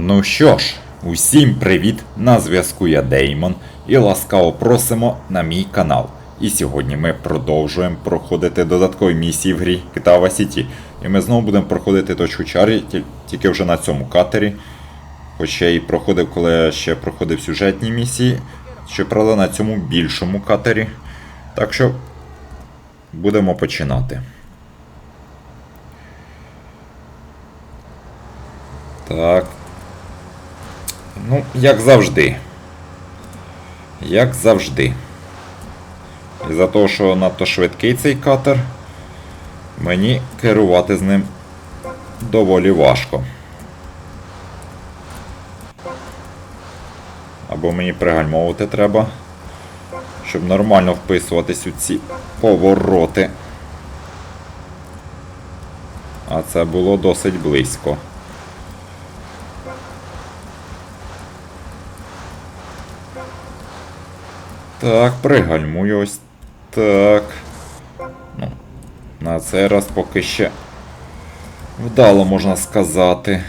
Ну що ж, усім привіт! На зв'язку я Деймон і ласкаво просимо на мій канал. І сьогодні ми продовжуємо проходити додаткові місії в грі Vice City. І ми знову будемо проходити точку тіль- тільки вже на цьому катері. Хоч я і проходив, коли я ще проходив сюжетні місії. Щоправда, на цьому більшому катері. Так що будемо починати. Так. Ну, як завжди. Як завжди. І за того, що надто швидкий цей катер, мені керувати з ним доволі важко. Або мені пригальмовувати треба, щоб нормально вписуватись у ці повороти. А це було досить близько. Так, пригальмую ось так. Ну, на цей раз поки ще вдало можна сказати.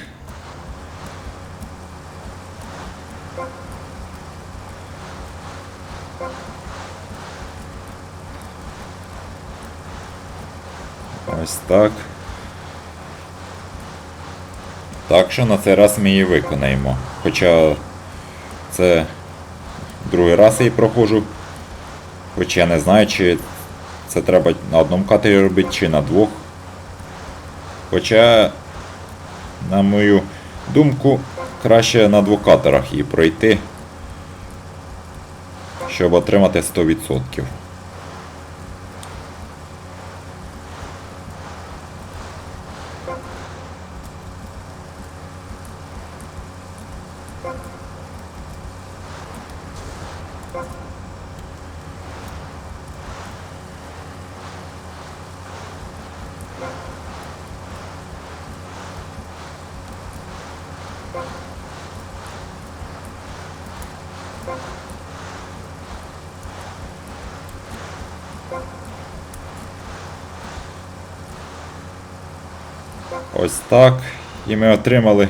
Ось так. Так що на цей раз ми її виконаємо. Хоча це другий раз я її проходжу. Хоч я не знаю, чи це треба на одному катері робити, чи на двох. Хоча, на мою думку, краще на двох катерах її пройти, щоб отримати 100%. Ось так. І ми отримали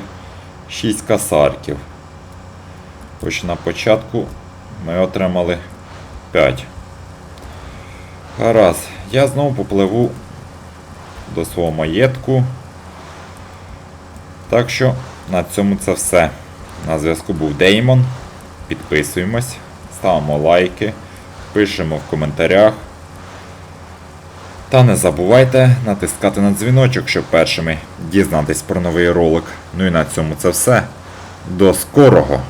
6 касарків. Хоч на початку ми отримали 5. Гаразд, я знову попливу до свого маєтку. Так що на цьому це все. На зв'язку був Деймон. Підписуємось, ставимо лайки, пишемо в коментарях. Та не забувайте натискати на дзвіночок, щоб першими дізнатись про новий ролик. Ну і на цьому це все. До скорого!